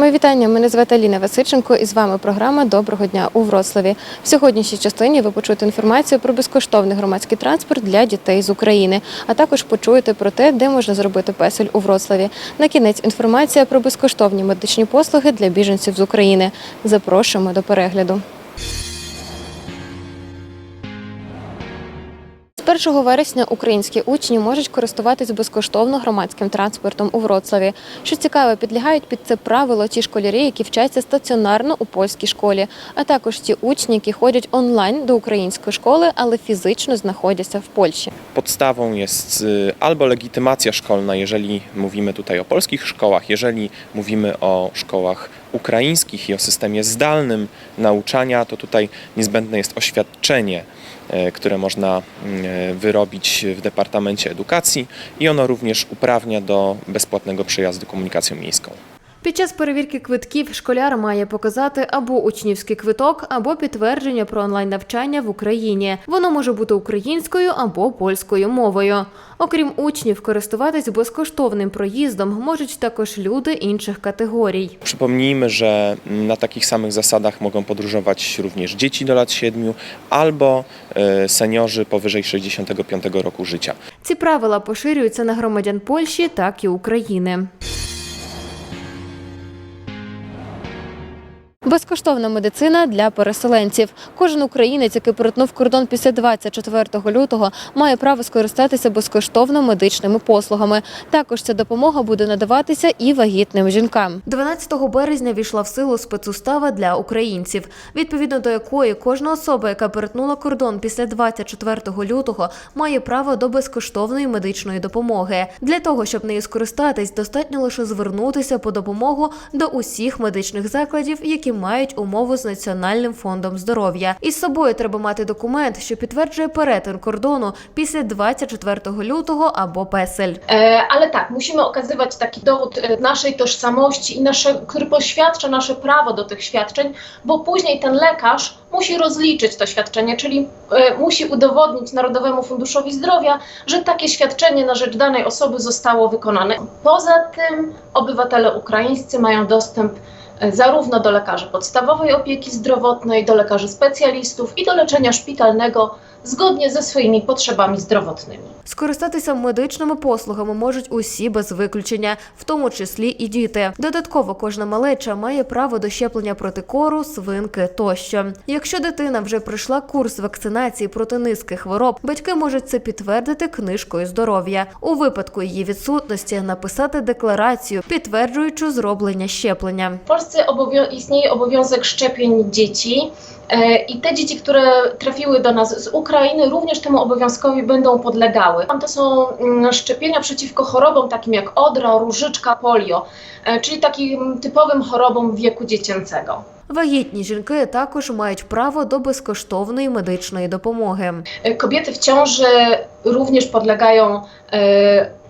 Мої вітання. Мене звати Аліна Васильченко і з вами програма Доброго дня у Вроцлаві. В сьогоднішній частині ви почуєте інформацію про безкоштовний громадський транспорт для дітей з України, а також почуєте про те, де можна зробити песель у Вроцлаві. На кінець інформація про безкоштовні медичні послуги для біженців з України. Запрошуємо до перегляду. З 1 вересня українські учні можуть користуватись безкоштовно громадським транспортом у Вроцлаві. Що цікаво, підлягають під це правило ті школярі, які вчаться стаціонарно у польській школі, а також ті учні, які ходять онлайн до української школи, але фізично знаходяться в Польщі. Podstawą jest y, albo legitymacja szkolna, jeżeli mówimy tutaj o polskich szkołach, jeżeli mówimy o szkołach ukraińskich i o systemie zdalnym nauczania, to tutaj niezbędne jest oświadczenie, e, które można mm, wyrobić w Departamencie Edukacji i ono również uprawnia do bezpłatnego przejazdu komunikacją miejską. Під час перевірки квитків школяр має показати або учнівський квиток, або підтвердження про онлайн навчання в Україні. Воно може бути українською або польською мовою. Окрім учнів, користуватись безкоштовним проїздом можуть також люди інших категорій. Przypomnijmy, że na takich samych zasadach mogą podróżować również dzieci do lat 7 albo e, seniorzy powyżej 65 roku życia. Ці правила поширюються на громадян Польщі, так і України. Безкоштовна медицина для переселенців. Кожен українець, який перетнув кордон після 24 лютого, має право скористатися безкоштовно медичними послугами. Також ця допомога буде надаватися і вагітним жінкам. 12 березня війшла в силу спецустава для українців, відповідно до якої кожна особа, яка перетнула кордон після 24 лютого, має право до безкоштовної медичної допомоги. Для того щоб нею скористатись, достатньо лише звернутися по допомогу до усіх медичних закладів, які мають умову з Національним фондом здоров'я. Із собою треба мати документ, що підтверджує перетин кордону після 24 lutego або песель. E, tak, musimy okazywać taki dowód e, naszej tożsamości i nasze, który poświadcza nasze prawo do tych świadczeń, bo później ten lekarz musi rozliczyć to świadczenie, czyli e, musi udowodnić Narodowemu Funduszowi Zdrowia, że takie świadczenie na rzecz danej osoby zostało wykonane. Poza tym obywatele ukraińscy mają dostęp e, zarówno do lekarzy podstawowej opieki zdrowotnej, do lekarzy specjalistów i do leczenia szpitalnego zgodnie ze swoimi potrzebami zdrowotnymi. Скористатися медичними послугами можуть усі без виключення, в тому числі і діти. Додатково кожна малеча має право до щеплення проти кору, свинки тощо. Якщо дитина вже пройшла курс вакцинації проти низки хвороб, батьки можуть це підтвердити книжкою здоров'я. У випадку її відсутності написати декларацію, підтверджуючи зроблення щеплення. Obowią- istnieje obowiązek szczepień dzieci e, i te dzieci, które trafiły do nas z Ukrainy, również temu obowiązkowi będą podlegały. To są mm, szczepienia przeciwko chorobom takim jak odra, różyczka, polio, e, czyli takim typowym chorobom wieku dziecięcego. Вагітні жінки також мають право до безкоштовної медичної допомоги. E, Kobiety w ciąży również podlegają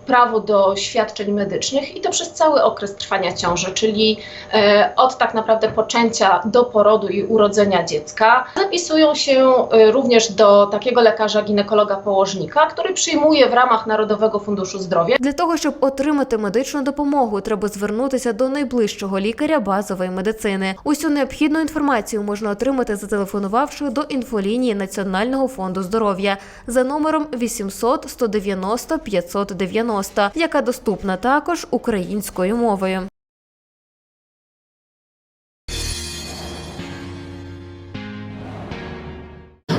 e, prawu do świadczeń medycznych i to przez cały okres trwania ciąży, czyli e, od tak naprawdę poczęcia do porodu i urodzenia dziecka. Zapisują się e, również do takiego lekarza ginekologa położnika, który przyjmuje w ramach Narodowego Funduszu Zdrowia Для того, щоб отримати медичну допомогу, треба звернутися до найближчого лікаря базової медицини. Усю необхідну інформацію можна отримати, зателефонувавши до інфолінії Національного фонду здоров'я за номером 800 190 590, Яка доступна також українською мовою.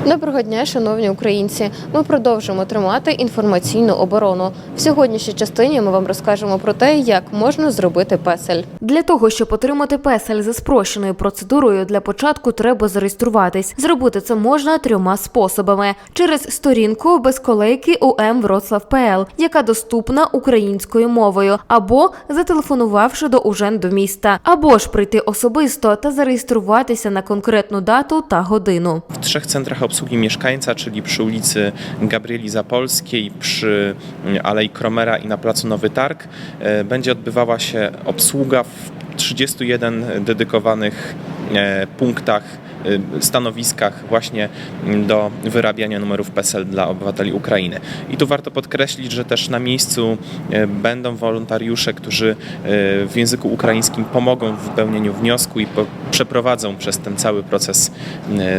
Доброго дня, шановні українці. Ми продовжуємо тримати інформаційну оборону. В сьогоднішній частині ми вам розкажемо про те, як можна зробити песель. Для того, щоб отримати песель за спрощеною процедурою, для початку треба зареєструватись. Зробити це можна трьома способами: через сторінку безколейки УМ Вроцлав.ПЛ, яка доступна українською мовою, або зателефонувавши до Уженду міста, або ж прийти особисто та зареєструватися на конкретну дату та годину. trzech centrach obsługi mieszkańca, czyli przy ulicy Gabrieli Zapolskiej, przy mm, Alei Kromera i na placu Nowy Targ, e, będzie odbywała się obsługa w 31 dedykowanych e, punktach stanowiskach właśnie mm, do wyrabiania numerów PESEL dla obywateli Ukrainy. I tu warto podkreślić, że też na miejscu y, będą wolontariusze, którzy y, w języku ukraińskim pomogą w wypełnieniu wniosku i po- przeprowadzą przez ten cały proces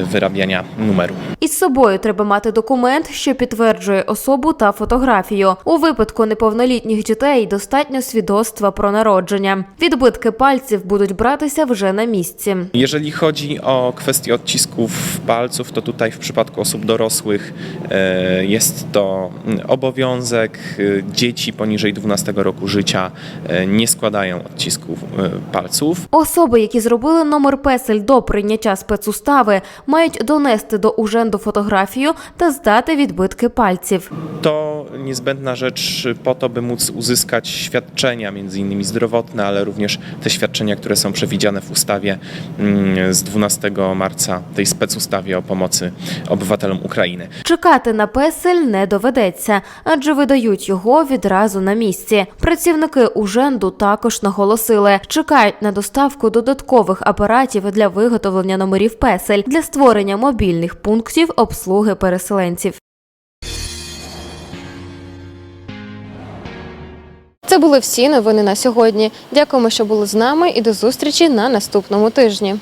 y, wyrabiania numeru. Із собою треба мати документ, що підтверджує особу та фотографію. У випадку неповнолітніх дітей достатньо свідоцтва про народження. Відбитки пальців будуть братися вже на місці. Jeżeli chodzi o kwestię odcisków palców, to tutaj w przypadku osób dorosłych e, jest to mm, obowiązek. E, Dzieci poniżej 12 roku życia e, nie składają odcisków e, palców. Особи, які зробили номер песель до прийняття спецустави, мають донести до уженду фотографію та здати відбитки пальців. To niezbędna rzecz po to, by móc uzyskać świadczenia, między innymi zdrowotne, ale również te świadczenia, które są przewidziane w ustawie mm, z 12 marca, tej specustawie o pomocy obywatelom Ukrainy. Чекати на песель не доведеться, адже видають його відразу на місці. Працівники уженду також наголосили, чекають на доставку додаткових апаратів для виготовлення номерів песель для створення мобільних пунктів обслуги переселенців. Це були всі новини на сьогодні. Дякуємо, що були з нами, і до зустрічі на наступному тижні.